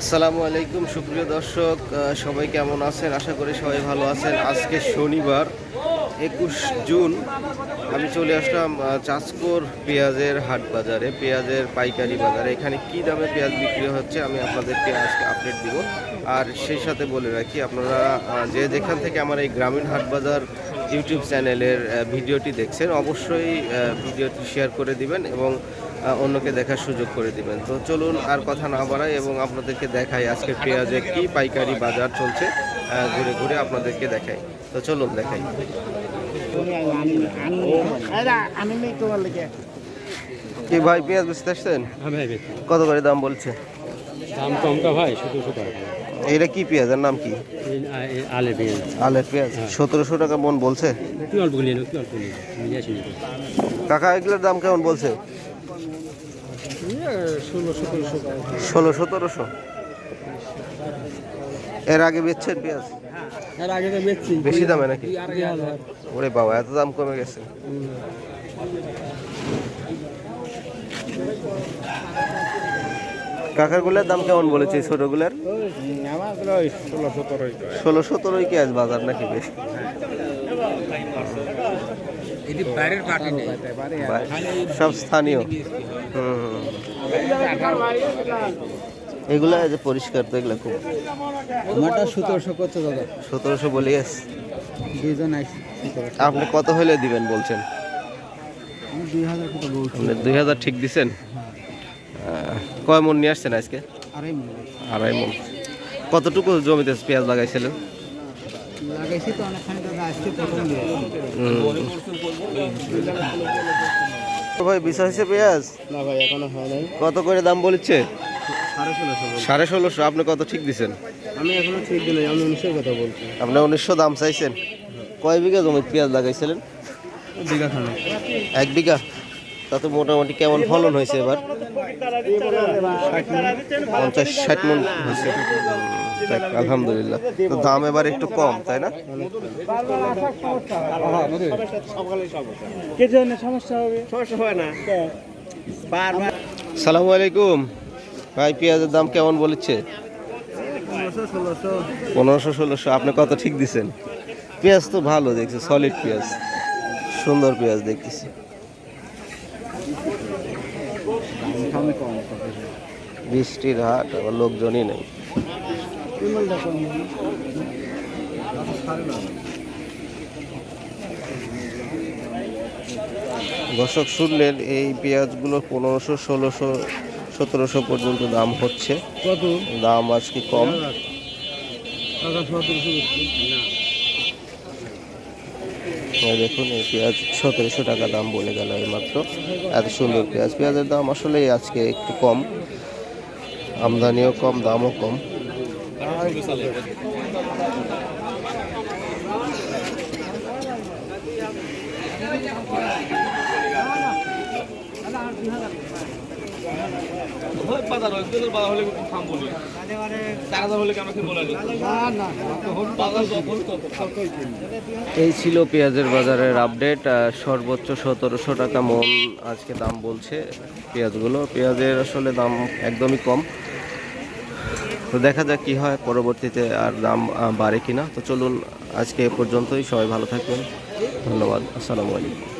আসসালামু আলাইকুম, সুপ্রিয় দর্শক সবাই কেমন আছেন? আশা করি সবাই ভালো আছেন। আজকে শনিবার, একুশ জুন, আমি চলে আসলাম চাঁচকোর পেঁয়াজের হাট বাজারে, পেঁয়াজের পাইকারি বাজারে। এখানে কি দামে পেঁয়াজ বিক্রি হচ্ছে আমি আপনাদেরকে আজকে আপডেট দিব। আর সেই সাথে বলে রাখি, আপনারা যে যেখান থেকে আমার এই গ্রামীণ হাট বাজার ইউটিউব চ্যানেলের ভিডিওটি দেখছেন অবশ্যই ভিডিওটি শেয়ার করে দিবেন এবং অন্যকে দেখার সুযোগ করে দিবেন। তো চলুন আর কথা না বাড়াই এবং আপনাদেরকে দেখাই আজকে পেঁয়াজে কি পাইকারি বাজার চলছে ঘুরে ঘুরে আপনাদেরকে দেখাই। তো চলুন দেখাই। কি ভাই পেঁয়াজ বুঝতে আসছেন? হ্যাঁ কত করে দাম বলছে? দাম কমটা ভাই সতেরোশো এটা কি পেঁয়াজের নাম কি? পেঁয়াজ। আলের পেঁয়াজ। সতেরোশো টাকা মন বলছে? কি অল্প নিয়ে কি অল্প নিয়ে নিয়ে আসিনি তো কাকা এগুলোর দাম কেমন বলছে? ষোলো সতেরোশো। এর আগে বেচছেন পেঁয়াজ? এর আগে তো বেচছি। বেশি দামে নাকি? ওরে বাবা এত দাম কমে গেছে। কাকারগুলোর দাম কেমন বলেছে এই ছোটগুলোর? ষোলো সতেরোই কি আজ বাজার নাকি বেশি? সব স্থানীয়। হুম হুম। যে পরিষ্কার তো এগুলো খুব। আমারটা সতেরোশো কত দাদা। সতেরোশো আইসি আপনি কত হলে দিবেন বলছেন? দুই হাজার ঠিক দিছেন? কয় মন নিয়ে আসছেন আজকে? আড়াই মন। কতটুকু জমিতে পেঁয়াজ লাগাইছিল? তো অনেকখানি দাদা আজকে প্রথম দিয়ে তো ভাই বিষয় হয়েছে পেঁয়াজ? না ভাই এখনও হয় নাই। কত করে দাম বলেছে? সাড়ে ষোলোশো আপনি কত ঠিক দিছেন? আমি এখনও ঠিক দিলাই আমি উনিশের কথা বলছি। আপনি উনিশশো দাম চাইছেন। কয় বিঘা জমিতে পেঁয়াজ লাগাইছিলেন? এক বিঘা। তাতে মোটামুটি কেমন ফলন হয়েছে এবার? পঞ্চাশ ষাট মন হয়েছে। আলহামদুলিল্লাহ। তো দাম এবার একটু কম তাই না? হয় সালামু আলাইকুম। ভাই পেঁয়াজের দাম কেমন বলেছে? পনেরোশো ষোলোশো। আপনি কত ঠিক দিছেন? পেঁয়াজ তো ভালো দেখছি সলিড পেঁয়াজ। সুন্দর পেঁয়াজ দেখতেছি। বৃষ্টির হাট আবার লোকজনই নেই। দর্শক শুনলেন এই পেঁয়াজগুলো পনেরোশো ষোলোশো সতেরোশো পর্যন্ত দাম হচ্ছে। দাম আজকে কম। সতেরোশো দেখুন, এই পেঁয়াজ সতেরোশো টাকা দাম বলে গেল এইমাত্র। এত সুন্দর পেঁয়াজ। পেঁয়াজের দাম আসলে আজকে একটু কম। আমদানিও কম, দামও কম। এই ছিল পেঁয়াজের বাজারের আপডেট সর্বোচ্চ সতেরোশো টাকা মন আজকে দাম বলছে পেঁয়াজগুলো। পেঁয়াজের আসলে দাম একদমই কম। তো দেখা যাক কি হয়, পরবর্তীতে আর দাম বাড়ে কিনা। তো চলুন আজকে এ পর্যন্তই। সবাই ভালো থাকবেন। ধন্যবাদ। আসসালামু আলাইকুম।